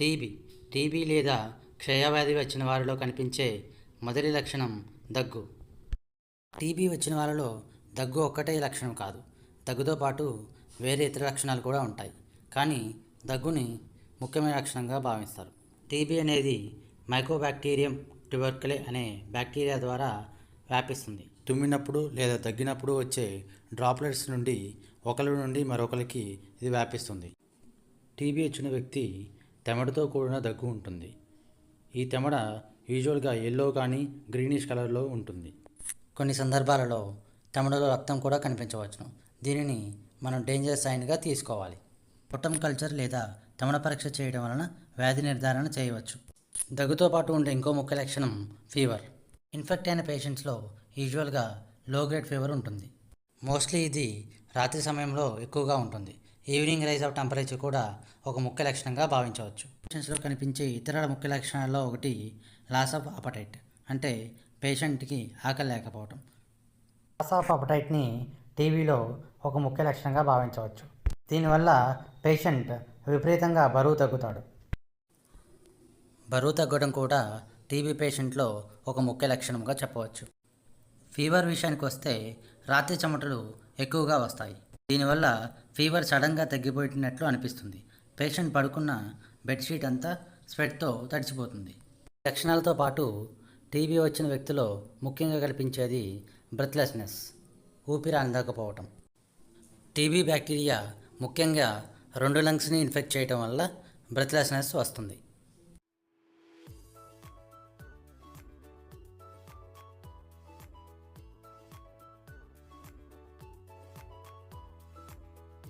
TB TB లేదా క్షయవ్యాధి వచ్చిన వారిలో కనిపించే మొదటి లక్షణం దగ్గు. టీబీ వచ్చిన వారిలో దగ్గు ఒక్కటే లక్షణం కాదు. దగ్గుతో పాటు వేరే ఇతర లక్షణాలు కూడా ఉంటాయి. కానీ దగ్గుని ముఖ్యమైన లక్షణంగా భావిస్తారు. టీబీ అనేది మైకోబాక్టీరియం ట్యూబర్కులే అనే బ్యాక్టీరియా ద్వారా వ్యాపిస్తుంది. తుమ్మినప్పుడు లేదా దగ్గినప్పుడు వచ్చే డ్రాప్లెట్స్ నుండి ఒకరి నుండి మరొకరికి ఇది వ్యాపిస్తుంది. టీబీ వచ్చిన వ్యక్తి తెమడతో కూడిన దగ్గు ఉంటుంది. ఈ తెమడ యూజువల్గా ఎల్లో కానీ గ్రీనిష్ కలర్లో ఉంటుంది. కొన్ని సందర్భాలలో తెమడలో రక్తం కూడా కనిపించవచ్చును. దీనిని మనం డేంజర్ సైన్గా తీసుకోవాలి. పొట్టం కల్చర్ లేదా తమడ పరీక్ష చేయడం వలన వ్యాధి నిర్ధారణ చేయవచ్చు. దగ్గుతో పాటు ఉండే ఇంకో ముఖ్య లక్షణం ఫీవర్ ఇన్ఫెక్ట్ అయిన పేషెంట్స్లో యూజువల్గా లో గ్రేడ్ ఫీవర్ ఉంటుంది. మోస్ట్లీ ఇది రాత్రి సమయంలో ఎక్కువగా ఉంటుంది. ఈవినింగ్ రైజ్ ఆఫ్ టెంపరేచర్ కూడా ఒక ముఖ్య లక్షణంగా భావించవచ్చు. పేషెంట్స్లో కనిపించే ఇతర ముఖ్య లక్షణాల్లో ఒకటి లాస్ ఆఫ్ అపటైట్ అంటే పేషెంట్కి ఆకలి లేకపోవటం. లాస్ ఆఫ్ అపటైట్ని టీవీలో ఒక ముఖ్య లక్షణంగా భావించవచ్చు. దీనివల్ల పేషెంట్ విపరీతంగా బరువు తగ్గుతాడు. బరువు తగ్గడం కూడా టీబీ పేషెంట్లో ఒక ముఖ్య లక్షణంగా చెప్పవచ్చు. ఫీవర్ విషయానికి వస్తే రాత్రి చెమటలు ఎక్కువగా వస్తాయి. దీనివల్ల ఫీవర్ సడన్గా తగ్గిపోయినట్లు అనిపిస్తుంది. పేషెంట్ పడుకున్న బెడ్షీట్ అంతా స్వెట్తో తడిచిపోతుంది లక్షణాలతో పాటు టీబీ వచ్చిన వ్యక్తిలో ముఖ్యంగా కనిపించేది బ్రెత్లెస్నెస్ ఊపిరి అందకపోవటం. టీబీ బ్యాక్టీరియా ముఖ్యంగా రెండు లంగ్స్ని ఇన్ఫెక్ట్ చేయడం వల్ల బ్రెత్లెస్నెస్ వస్తుంది.